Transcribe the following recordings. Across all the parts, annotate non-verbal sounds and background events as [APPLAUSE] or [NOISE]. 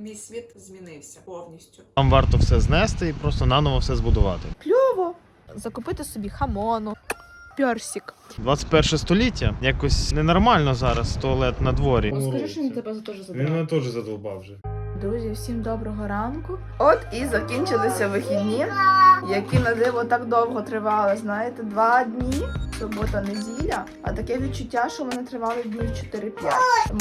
Мій світ змінився повністю. Вам варто все знести і просто наново все збудувати. Кльово. Закупити собі хамону, персик. 21 століття якось ненормально зараз туалет на дворі. Ну, скажи, що він тебе за теж Він мене теж задовбав вже. Друзі, всім доброго ранку. От і закінчилися вихідні, які на диво так довго тривали. Знаєте, два дні, субота, неділя. А таке відчуття, що вони тривали днів 4-5.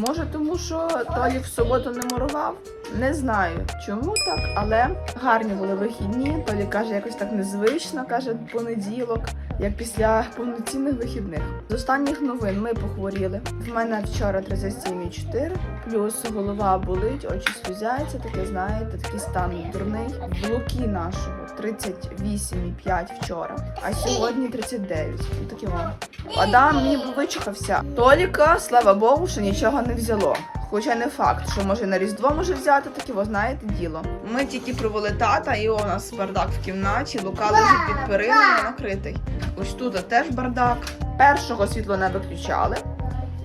Може, тому що Толік в суботу не мурував? Не знаю, чому так, але гарні були вихідні. Толік каже, якось так незвично, каже понеділок, як після повноцінних вихідних. З останніх новин ми похворіли. В мене вчора 37,4, плюс голова болить, очі сльозяться, таке знаєте, такий стан дурний. В луки нашого 38,5 вчора, а сьогодні 39. Ну, Таке. Адам ніби вичухався. Толіка, слава Богу, що нічого не взяло. Хоча не факт, що може на Різдво може взяти, таке, ви знаєте, діло. Ми тільки провели тата, і у нас бардак в кімнаті, лука лежить під периною накритий. Ось тут теж бардак. Першого світло не виключали.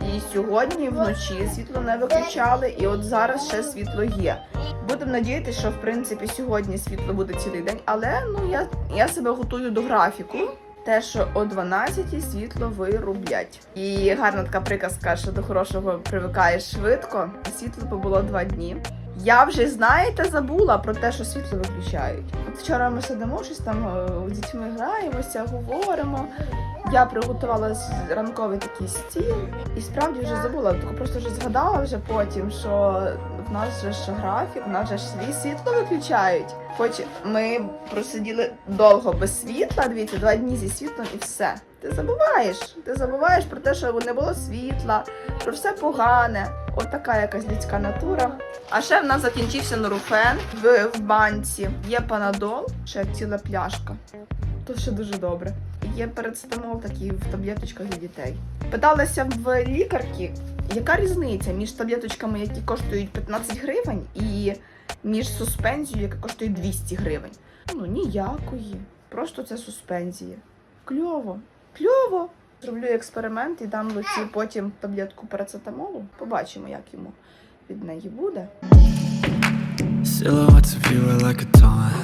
І сьогодні вночі світло не виключали, і от зараз ще світло є. Будемо надіятися, що в принципі сьогодні світло буде цілий день, але ну я, я себе готую до графіку. Те, що о 12 світло вирублять. І гарна така приказка, що до хорошого привикаєш швидко. Світло побуло два дні. Я вже знаєте забула про те, що світло виключають. От вчора ми сидимо, щось там е, з дітьми граємося, говоримо. Я приготувала ранковий такий стіл і справді вже забула, просто вже згадала вже потім, що в нас же ж графік, в нас же ж свій світло виключають. Хоч ми просиділи довго без світла, дивіться, два дні зі світлом і все. Ти забуваєш. Ти забуваєш про те, що не було світла, про все погане. От така якась людська натура. А ще в нас закінчився нуруфен в, в банці. Є панадол, ще ціла пляшка. То ще дуже добре. Є парацетамол такий в таблеточках для дітей. Питалася в лікарки, яка різниця між таблеточками, які коштують 15 гривень, і між суспензією, яка коштує 200 гривень. Ну ніякої. Просто це суспензія. Кльово, кльово. Зроблю експеримент і дам Луці потім таблетку парацетамолу. Побачимо, як йому від неї буде. Silhouettes of you are like a taunt.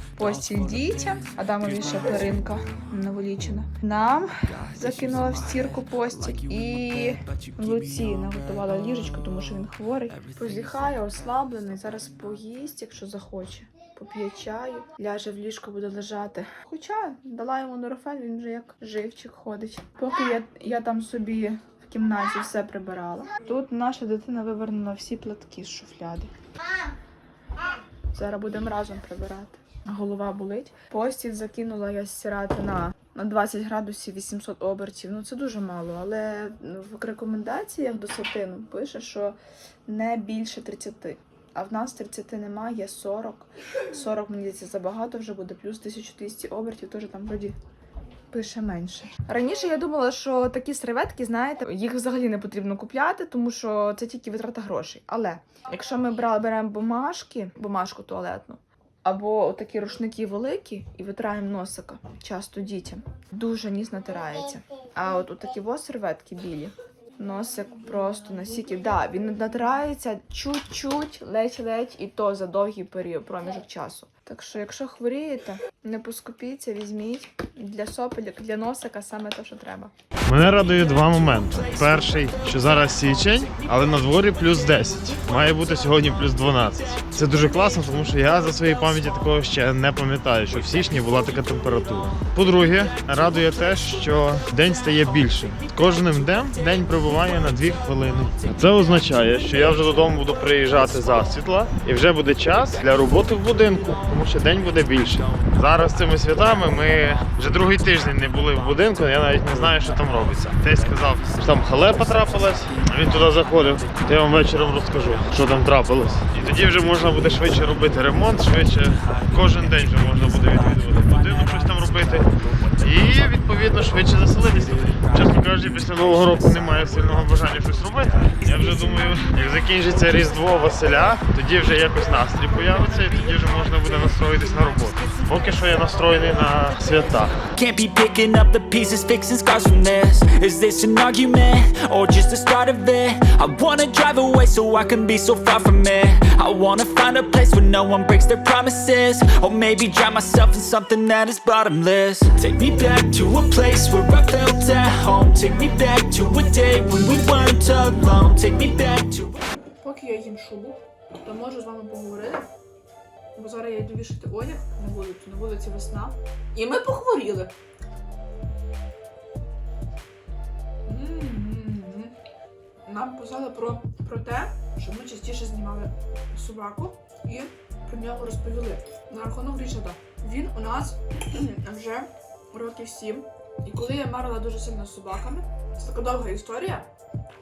Постіль дітям, Адамові перинка новолічена. Нам закинула в стірку постіль і Луці наготувала ліжечко, тому що він хворий. Позіхає, ослаблений, зараз поїсть, якщо захоче. Поп'є чаю, ляже в ліжко, буде лежати. Хоча дала йому норофен, він вже як живчик ходить. Поки я, я там собі в кімнаті все прибирала. Тут наша дитина вивернула всі платки з шуфляди. Зараз будемо разом прибирати. Голова болить. Постіль закинула я стирати на, на 20 градусів 800 обертів. Ну це дуже мало, але в рекомендаціях до сатину пише, що не більше 30. А в нас 30 немає, є 40. 40, мені здається, забагато вже буде, плюс 1200 обертів, теж там вроді пише менше. Раніше я думала, що такі серветки, знаєте, їх взагалі не потрібно купляти, тому що це тільки витрата грошей. Але якщо ми брали, беремо бумажки, бумажку туалетну, або такі рушники великі і витираємо носика часто дітям, дуже ніс натирається. А от такі во серветки білі. Носик просто настільки, да, він натирається чуть-чуть, ледь-ледь, і то за довгий період, проміжок часу. Так що, якщо хворієте, не поскупіться, візьміть для сопелек, для носика саме те, що треба. Мене радує два моменти. Перший, що зараз січень, але на дворі плюс 10. Має бути сьогодні плюс 12. Це дуже класно, тому що я за своєї пам'яті такого ще не пам'ятаю, що в січні була така температура. По-друге, радує те, що день стає більшим. Кожним днем день прибуває на 2 хвилини. Це означає, що я вже додому буду приїжджати засвітла, і вже буде час для роботи в будинку. Тому що день буде більше. Зараз цими святами ми вже другий тиждень не були в будинку, я навіть не знаю, що там робиться. Десь сказав, що там халепа трапилась, а він туди заходив. То я вам вечором розкажу, що там трапилось. І тоді вже можна буде швидше робити ремонт, швидше кожен день вже можна буде відвідувати будинок, щось там робити. І відповідно швидше заселитися. Чесно кажучи, після нового року немає сильного бажання щось робити. Я вже думаю, як закінчиться Різдво Василя, тоді вже якось настрій появиться, і тоді вже можна буде настроїтись на роботу. Поки що я настроєний на свята. Can't be picking up the pieces, fixing scars from this. Is this an argument or just the start of it? I wanna drive away so I can be so far from it. I wanna find a place where no one breaks their promises. Or maybe drown myself in something that is bottomless. Take me back to a place where I felt at home. Take me back to a day when we weren't alone. Take me back to. Поки я їм шубу, то можу з вами поговорити. Бо зараз я йду вішати одяг на вулицю, на вулиці весна. І ми похворіли. Нам писали про, про те, що ми частіше знімали собаку і про нього розповіли. На рахунок Річарда. Він у нас [CLEARS THROAT] вже років сім. І коли я марила дуже сильно з собаками, це така довга історія.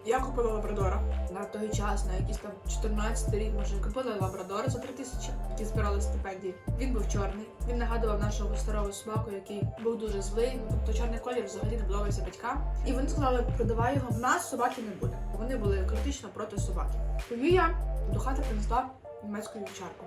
Я купила лабрадора на той час, на якийсь там 14 рік, може, купила лабрадора за 3 тисячі, які збирали стипендії. Він був чорний. Він нагадував нашого старого собаку, який був дуже злий. Ну, тобто чорний колір взагалі не подобається батькам. І вони сказали, продавай його. В нас собаки не буде. Вони були критично проти собаки. Тоді я до хати принесла німецьку вівчарку.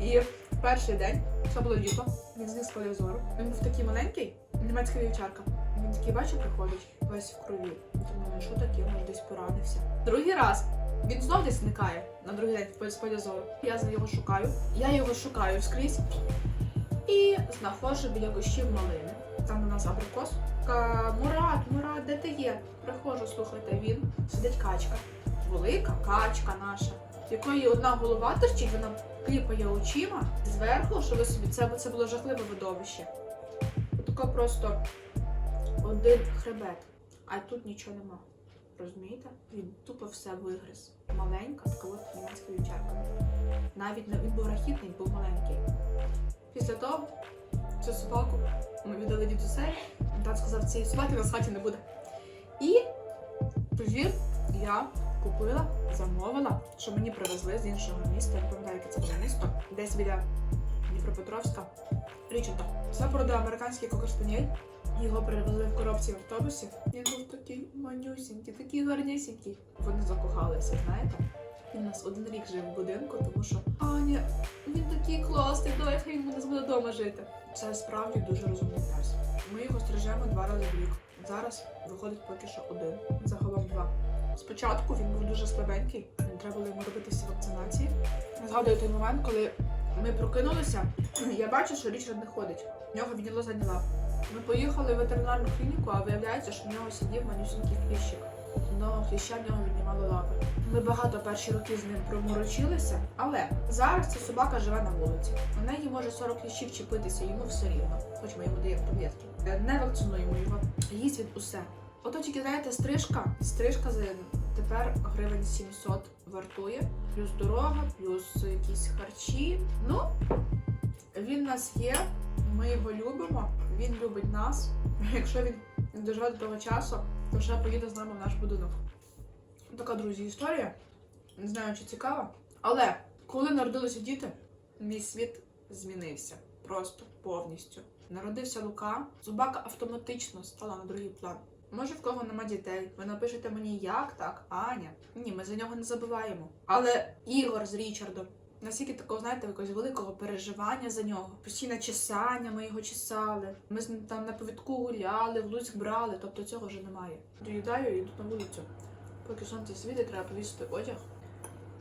[LAUGHS] І перший день це було літо. Він зник з поля зору. Він був такий маленький, німецька вівчарка. Він такий бачив, приходить весь в крові. Думаю, що таке, може десь поранився. Другий раз він знов десь зникає на другий день з поля зору. Я за його шукаю. Я його шукаю скрізь і знаходжу біля кущів малини. Там у нас абрикос. Мурат, Мурат, де ти є? Приходжу, слухайте, він сидить качка. Велика качка наша, якої одна голова торчить, вона кліпає очима зверху, що ви собі це, це було жахливе видовище. Отако просто один хребет, а тут нічого нема. Розумієте? Він тупо все вигриз. Маленька, така от німецька вівчарка. Навіть не він був рахітний, був маленький. Після того цю собаку ми віддали дідусей. Тат сказав, цієї собаки на хаті не буде. І тоді я купила, замовила, що мені привезли з іншого міста. Не пам'ятаю, яке це було місто, десь біля Дніпропетровська. Річарда. Це порода американський кокошпаніель. Його перевезли в коробці в автобусі. Він був такий манюсінький, такий гарнісінький. Вони закохалися, знаєте? Він у нас один рік жив в будинку, тому що Аня, він такий класний, давай хай він буде вдома жити. Це справді дуже розумний пес. Ми його стрижемо два рази в рік. Зараз виходить поки що один, загалом два. Спочатку він був дуже слабенький, треба було йому робити всі вакцинації. Згадую той момент, коли ми прокинулися, я бачу, що Річард не ходить. В нього відняло задні. Ми поїхали в ветеринарну клініку, а виявляється, що в нього сидів манюсінький кліщик. Одного кліща в нього віднімало лапи. Ми багато перші роки з ним проморочилися, але зараз ця собака живе на вулиці. На неї може 40 кліщів чіпитися, йому все рівно, хоч ми йому даємо таблетки. Не вакцинуємо його, їсть він усе. Ото тільки знаєте, стрижка, стрижка за тепер гривень 700 вартує, плюс дорога, плюс якісь харчі. Ну, він у нас є, ми його любимо, він любить нас. Якщо він доживе до того часу, то ще поїде з нами в наш будинок. Така, друзі, історія. Не знаю, чи цікава. Але коли народилися діти, мій світ змінився. Просто повністю. Народився Лука, собака автоматично стала на другий план. Може, в кого нема дітей, ви напишете мені, як так, Аня. Ні, ми за нього не забуваємо. Але Ігор з Річардом. Наскільки такого, знаєте, якогось великого переживання за нього. Постійне чесання, ми його чесали. Ми з ним там на повідку гуляли, в Луцьк брали, тобто цього вже немає. Доїдаю і йду на вулицю. Поки сонце світить, треба повісити одяг.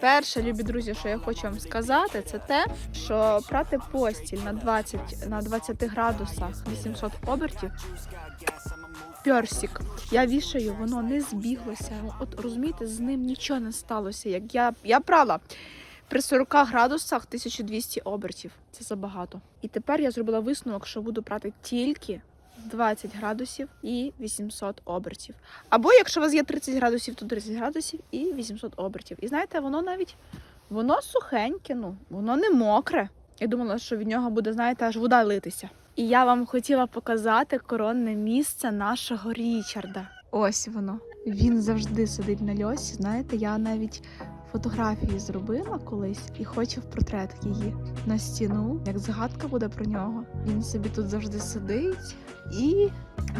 Перше, любі друзі, що я хочу вам сказати, це те, що прати постіль на 20, на 20 градусах 800 обертів персик. Я вішаю, воно не збіглося. От розумієте, з ним нічого не сталося. Як я, я брала при 40 градусах 1200 обертів. Це забагато. І тепер я зробила висновок, що буду брати тільки 20 градусів і 800 обертів. Або якщо у вас є 30 градусів, то 30 градусів і 800 обертів. І знаєте, воно навіть воно сухеньке, ну воно не мокре. Я думала, що від нього буде, знаєте, аж вода литися. І я вам хотіла показати коронне місце нашого Річарда. Ось воно. Він завжди сидить на льосі. Знаєте, я навіть фотографії зробила колись і хочу в портрет її на стіну. Як згадка буде про нього. Він собі тут завжди сидить і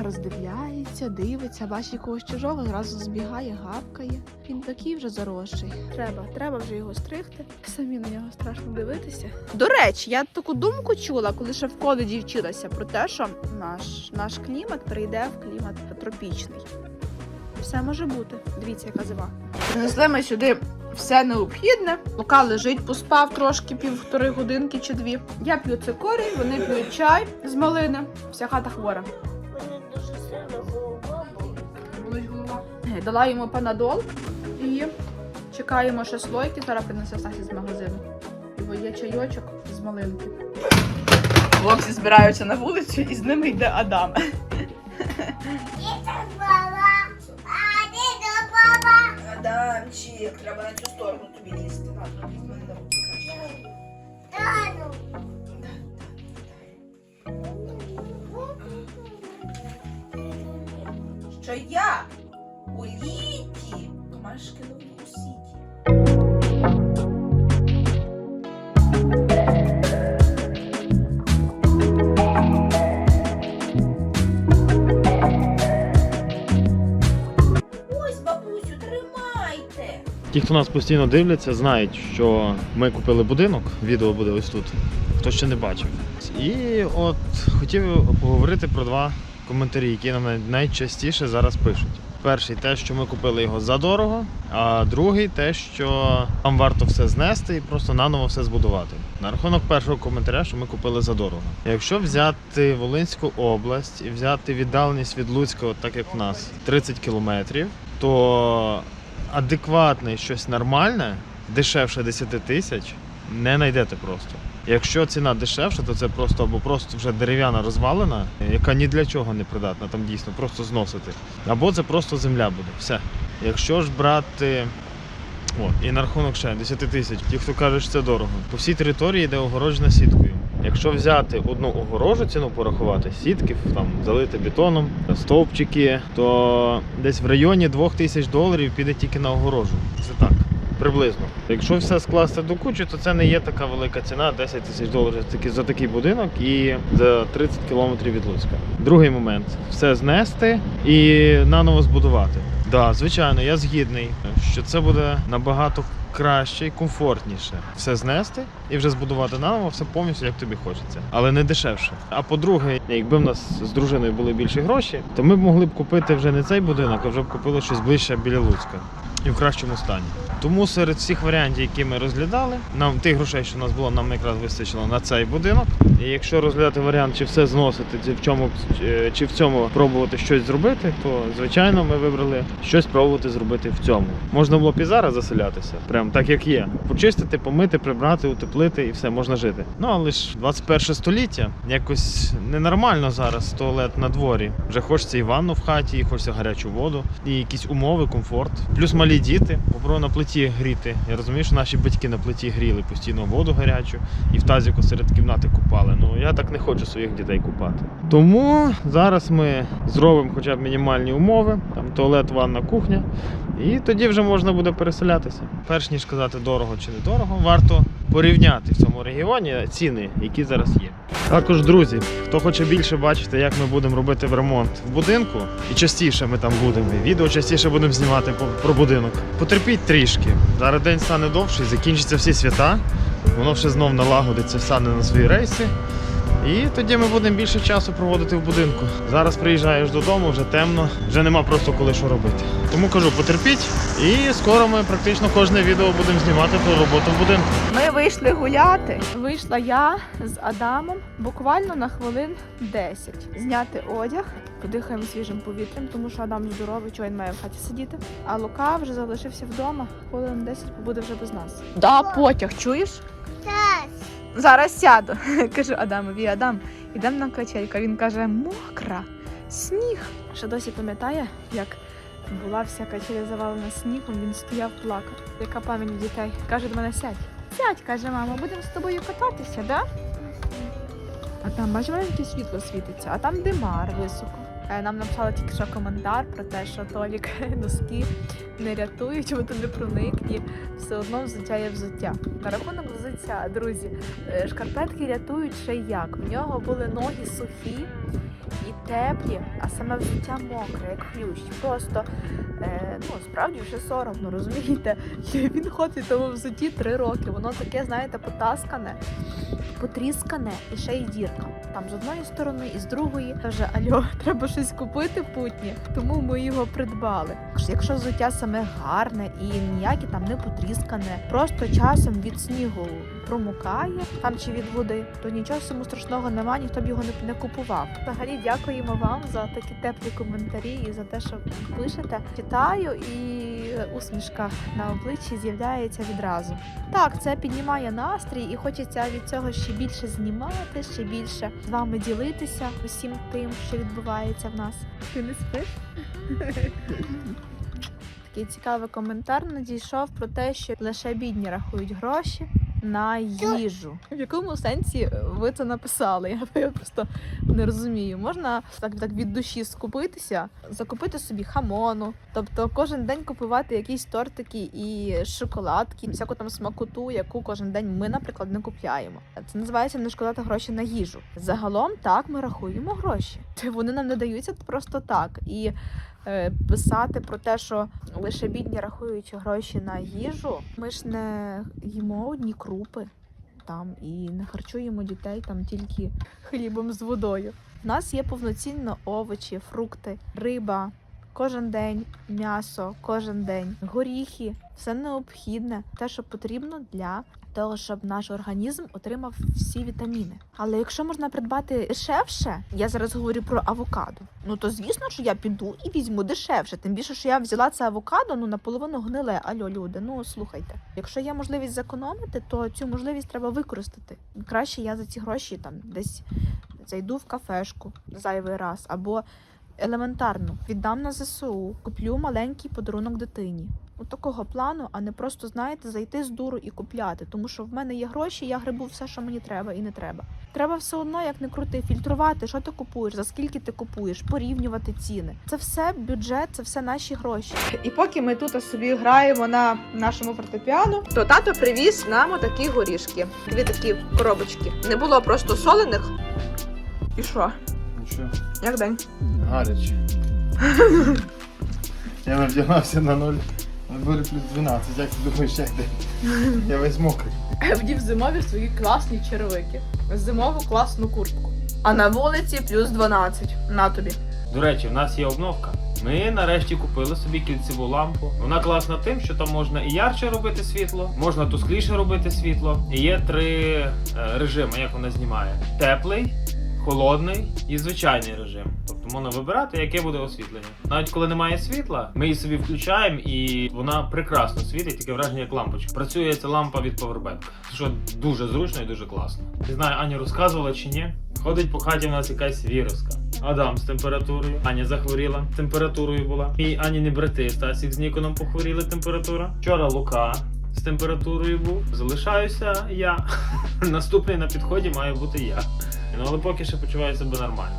роздивляється, дивиться, бачить якогось чужого, зразу збігає, гавкає. Він такий вже заросший. Треба, треба вже його стригти. Самі на нього страшно дивитися. До речі, я таку думку чула, коли ще в коледжі вчилася про те, що наш, наш клімат перейде в клімат тропічний. Все може бути. Дивіться, яка зима. Принесли ми сюди все необхідне. Лука лежить, поспав трошки півтори годинки чи дві. Я п'ю цикорій, вони п'ють чай з малини. Вся хата хвора. Мені дуже сильно голова болить. Болить голова. Е, Дала йому панадол і чекаємо ще слойки. Зараз принесе Сасі з магазину. Його є чайочок з малинки. Хлопці збираються на вулицю і з ними йде Адам. Адамчик, треба на цю сторону тобі лізти. Ладно, візьми на руку краще. Тану. Що я у літі Машкиновому сіті. Хто нас постійно дивляться, знають, що ми купили будинок. Відео буде ось тут. Хто ще не бачив. І от хотів поговорити про два коментарі, які нам найчастіше зараз пишуть. Перший те, що ми купили його задорого, а другий те, що нам варто все знести і просто наново все збудувати. На рахунок першого коментаря, що ми купили задорого. Якщо взяти Волинську область і взяти віддаленість від Луцька, так як в нас 30 кілометрів, то адекватне щось нормальне, дешевше 10 тисяч, не знайдете просто. Якщо ціна дешевша, то це просто або просто вже дерев'яна розвалена, яка ні для чого не придатна, там дійсно просто зносити. Або це просто земля буде. Все. Якщо ж брати. О, і на рахунок ще 10 тисяч. Ті, хто каже, що це дорого. По всій території йде огороджена сіткою. Якщо взяти одну огорожу ціну порахувати, сітки, там залити бетоном, стовпчики, то десь в районі 2 тисяч доларів піде тільки на огорожу. Це так. Приблизно. Якщо все скласти до кучі, то це не є така велика ціна 10 тисяч доларів за такий будинок і за 30 кілометрів від Луцька. Другий момент все знести і наново збудувати. Так, да, звичайно, я згідний, що це буде набагато краще і комфортніше все знести і вже збудувати наново все повністю як тобі хочеться, але не дешевше. А по-друге, якби в нас з дружиною були більші гроші, то ми б могли б купити вже не цей будинок, а вже б купили щось ближче біля Луцька і в кращому стані. Тому серед всіх варіантів, які ми розглядали, нам тих грошей, що в нас було, нам якраз вистачило на цей будинок. І якщо розглядати варіант, чи все зносити, чи в чому е, чи в цьому пробувати щось зробити, то звичайно ми вибрали щось пробувати зробити в цьому. Можна було б і зараз заселятися, прям так як є. Почистити, помити, прибрати, утеплити і все можна жити. Ну але ж 21 століття якось ненормально зараз туалет на дворі. Вже хочеться і ванну в хаті, і хочеться гарячу воду, і якісь умови, комфорт. Плюс малі діти. Попробуй на плиті гріти. Я розумію, що наші батьки на плиті гріли постійно воду гарячу і в тазіку серед кімнати купали. Ну я так не хочу своїх дітей купати. Тому зараз ми зробимо хоча б мінімальні умови, там туалет, ванна, кухня, і тоді вже можна буде переселятися. Перш ніж казати дорого чи не дорого, варто порівняти в цьому регіоні ціни, які зараз є. Також, друзі, хто хоче більше бачити, як ми будемо робити ремонт в будинку, і частіше ми там будемо, і відео частіше будемо знімати про будинок. Потерпіть трішки. Зараз день стане довший, закінчаться всі свята. Воно ще знов налагодиться, стане на свої рейси. І тоді ми будемо більше часу проводити в будинку. Зараз приїжджаєш додому, вже темно, вже нема просто коли що робити. Тому кажу, потерпіть, і скоро ми практично кожне відео будемо знімати про роботу в будинку. Ми вийшли гуляти. Вийшла я з Адамом буквально на хвилин 10. Зняти одяг, подихаємо свіжим повітрям, тому що Адам здоровий, чого він має в хаті сидіти. А Лука вже залишився вдома. Хвилин 10 побуде вже без нас. Да, потяг, чуєш? Так. Зараз сяду. [LAUGHS] Кажу Адамові, Адам, ідемо на качельку. Він каже, мокра, сніг. Ще досі пам'ятає, як була вся качеля завалена снігом, він стояв плакав. Яка пам'ять дітей? Каже до мене, сядь. Сядь, каже, мама, будемо з тобою кататися, да? А там, бачиш, маленьке світло світиться, а там димар високо. Е, Нам написали тільки що коментар про те, що Толік [LAUGHS] носки не рятують, бо туди проникні. Все одно взуття є взуття. На рахунок взуття, друзі, е, шкарпетки рятують ще як. В нього були ноги сухі і теплі, а саме взуття мокре, як хлющ. Просто е, ну справді вже соромно, розумієте? [LAUGHS] Він ходить в тому взутті три роки. Воно таке, знаєте, потаскане, потріскане і ще й дірка. Там з одної сторони і з другої. Каже, альо, [LAUGHS] треба щось купити путнє, тому ми його придбали. Якщо взуття саме гарне і ніяке там не потріскане, просто часом від снігу промокає там чи від води, то нічого цьому страшного нема, ніхто б його не, не купував. Взагалі дякуємо вам за такі теплі коментарі і за те, що пишете. Читаю і усмішка на обличчі з'являється відразу. Так, це піднімає настрій, і хочеться від цього ще більше знімати, ще більше з вами ділитися усім тим, що відбувається в нас. Ти не спиш? [LAUGHS] Такий цікавий коментар надійшов про те, що лише бідні рахують гроші на їжу. В якому сенсі ви це написали? Я, [LAUGHS] я просто не розумію. Можна так, так від душі скупитися, закупити собі хамону, тобто кожен день купувати якісь тортики і шоколадки, всяку там смакоту, яку кожен день ми, наприклад, не купляємо. Це називається не шкодати гроші на їжу. Загалом так ми рахуємо гроші. [LAUGHS] Вони нам не даються просто так. І е, писати про те, що лише бідні рахують гроші на їжу. Ми ж не їмо одні крупи там і не харчуємо дітей там тільки хлібом з водою. У нас є повноцінно овочі, фрукти, риба. Кожен день м'ясо, кожен день горіхи, все необхідне, те, що потрібно для того, щоб наш організм отримав всі вітаміни. Але якщо можна придбати дешевше, я зараз говорю про авокадо. Ну то звісно, що я піду і візьму дешевше. Тим більше, що я взяла це авокадо, ну наполовину гниле. Альо, люди, ну слухайте. Якщо є можливість зекономити, то цю можливість треба використати. Краще я за ці гроші там десь зайду в кафешку зайвий раз або. Елементарно віддам на ЗСУ, куплю маленький подарунок дитині. У такого плану, а не просто знаєте, зайти з дуру і купляти. Тому що в мене є гроші, я грибу все, що мені треба і не треба. Треба все одно, як не крути, фільтрувати, що ти купуєш, за скільки ти купуєш, порівнювати ціни. Це все бюджет, це все наші гроші. І поки ми тут собі граємо на нашому фортепіано, то тато привіз нам отакі горішки. Дві такі коробочки. Не було просто солених. І що? Що, Як день? Гаряче. Я навдягався на ноль. На плюс 12, як ти думаєш, як де? Я весь мокрий. вдів зимові свої класні черевики, зимову класну куртку. А на вулиці плюс 12. На тобі. До речі, в нас є обновка. Ми нарешті купили собі кільцеву лампу. Вона класна тим, що там можна і ярче робити світло, можна тускліше робити світло. І є три е, режими, як вона знімає: теплий, холодний і звичайний режим. Тобто можна вибирати, яке буде освітлення. Навіть коли немає світла, ми її собі включаємо і вона прекрасно світить, таке враження як лампочка. Працює ця лампа від Powerbank, що дуже зручно і дуже класно. Не знаю, Аня розказувала чи ні. Ходить по хаті в нас якась віруска. Адам з температурою. Аня захворіла, температурою була. І Аніни брати Стасік з Ніконом похворіли температура. Вчора Лука з температурою був. Залишаюся я. [LAUGHS] Наступний на підході має бути я. Ну але поки ще почуваю себе нормально.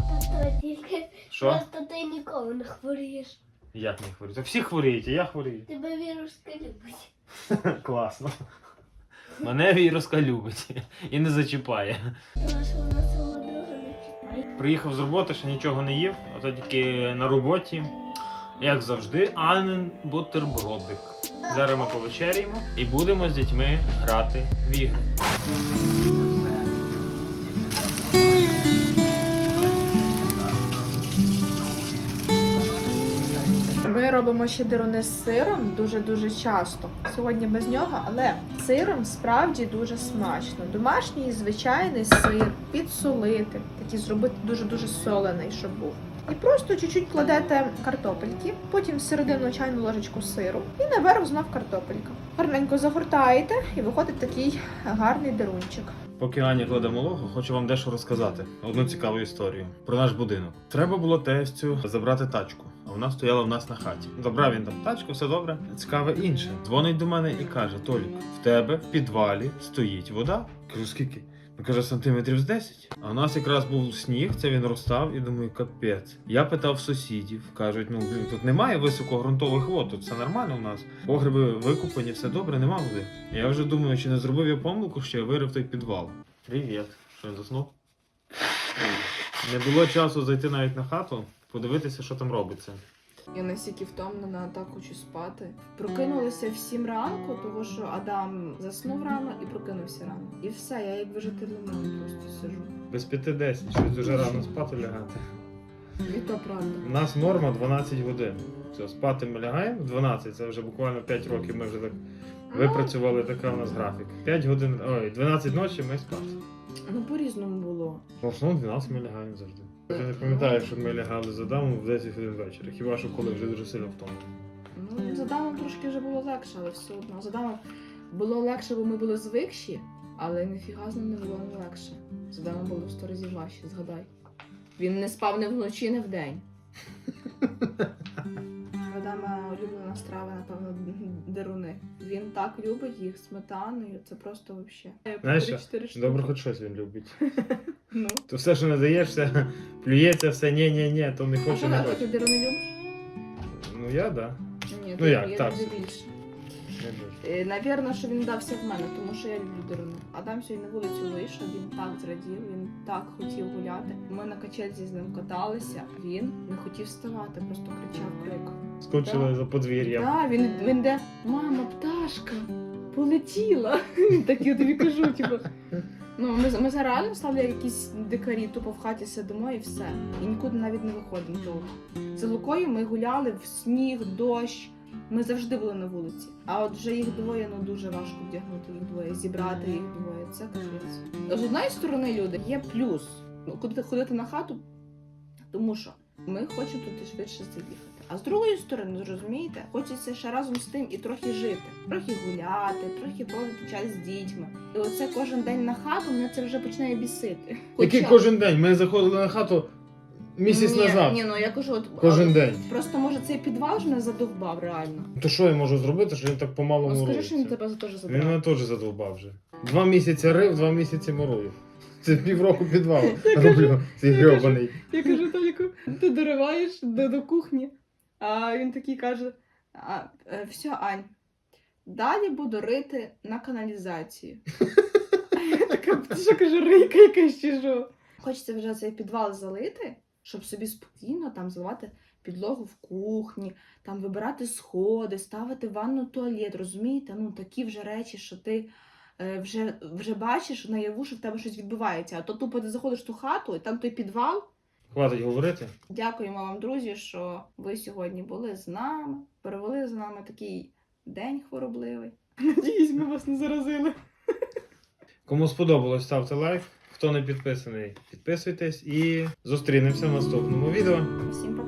Тільки Що? просто ти ніколи не хворієш. Як не хворію? Так всі хворіють, і я хворію. Тебе віруска любить. [LAUGHS] Класно. Мене віруска любить і не зачіпає. Тому вона свого друга не читає. Приїхав з роботи, ще нічого не їв, ото тільки на роботі, як завжди, Анен бутербродик. Зараз ми повечеряємо і будемо з дітьми грати в ігри. Робимо ще дирони з сиром дуже-дуже часто. Сьогодні без нього, але сиром справді дуже смачно. Домашній звичайний сир, підсолити, такий зробити дуже-дуже солений, щоб був. І просто чуть-чуть кладете картопельки, потім всередину чайну ложечку сиру і наверх знов картопелька. Гарненько загортаєте і виходить такий гарний дирунчик. Поки Аня кладе малого, хочу вам дещо розказати. Одну цікаву історію про наш будинок. Треба було тестю забрати тачку, а вона стояла в нас на хаті. Забрав він там тачку, все добре. Цікаве інше. Дзвонить до мене і каже: Толік, в тебе в підвалі стоїть вода. Кажу, скільки? Він каже, сантиметрів з 10. А у нас якраз був сніг, це він розстав, і думаю, капець. Я питав сусідів, кажуть, ну блін, тут немає високогрунтових вод, тут все нормально у нас. Погреби викупані, все добре, нема води. Я вже думаю, чи не зробив я помилку, що я вирив той підвал. Привіт. Що він заснув? Не було часу зайти навіть на хату, подивитися, що там робиться. Я настільки втомлена, так хочу спати. Прокинулася в 7 ранку, того що Адам заснув рано і прокинувся рано. І все, я як вижити не можу, просто сижу. Без п'яти десять, щось дуже рано спати лягати. І то правда. У нас норма 12 годин. Все, спати ми лягаємо в 12, це вже буквально 5 років ми вже так випрацювали така у нас графік. 5 годин, ой, 12 ночі ми спати. Ну по-різному було. В основному 12 ми лягаємо завжди. Я не пам'ятаю, щоб ми лягали за даму в 10 годин вечора. Хіба що коли вже дуже сильно втомлені. Ну, за дамом трошки вже було легше, але все одно. За дамом було легше, бо ми були звикші, але ніфіга з ним не було не легше. За дамом було в 100 разів важче, згадай. Він не спав не вночі, не вдень. Адама улюблена страва, напевно, деруни. Він так любить їх сметаною, це просто взагалі. Знаєш? Добре, хоч щось він любить. [LAUGHS] Ну. То все, що надаєшся, все [LAUGHS] плюється, все ні, ні, ні, то не А хоче, що не ти деруни любиш? Ну я да. Ні, Ну ти- як, я так більше. Е, Навірно, що він дався в мене, тому що я люблю деруни. Адам сьогодні на вулицю вийшов, він так зрадів, він так хотів гуляти. Ми на качельці з ним каталися, він не хотів вставати, просто кричав крик. Скочили Да. за подвір'ям. Так, він, він де мама, пташка, полетіла. [LAUGHS] Так я тобі кажу, типу. Ну, ми, ми зараз реально стали як якісь дикарі, тупо в хаті сидимо і все. І нікуди навіть не виходимо довго. З Лукою ми гуляли в сніг, дощ. Ми завжди були на вулиці. А от вже їх двоє, ну дуже важко вдягнути їх двоє, зібрати їх двоє. Це капець. З однієї сторони, люди, є плюс. Ну, ходити, ходити на хату, тому що ми хочемо туди швидше заїхати. А з другої сторони, розумієте, хочеться ще разом з тим і трохи жити, трохи гуляти, трохи проводити час з дітьми. І оце кожен день на хату мене це вже починає бісити. Який кожен день? Ми заходили на хату місяць ні, назад. Ні, ну я кажу, от Кожен а, день. Просто може цей підвал ж не задовбав реально. То що я можу зробити, що він так помало Ну скажи, що він тебе за теж Він задовбав. мене теж задовбав вже. Два місяці рив, два місяці мурує. Це півроку підвал. [LAUGHS] Я кажу, Роблю цей я кажу. грьобаний. Я кажу Толіку, ти дориваєш до, до кухні. А він такий каже: а, е, все, Ань, далі буду рити на каналізацію. А [LAUGHS] я така, ти що кажу, рийка якась чи що? Хочеться вже цей підвал залити, щоб собі спокійно там заливати підлогу в кухні, там вибирати сходи, ставити ванну туалет, розумієте? Ну такі вже речі, що ти. е, Вже, вже бачиш наяву, що в тебе щось відбувається. А то тупо ти заходиш в ту хату, і там той підвал, Хватить говорити. Дякуємо вам, друзі, що ви сьогодні були з нами, перевели з нами такий день хворобливий. [LAUGHS] Надіюсь, ми вас не заразили. Кому сподобалось, ставте лайк. Хто не підписаний, підписуйтесь і зустрінемося в наступному відео. Всім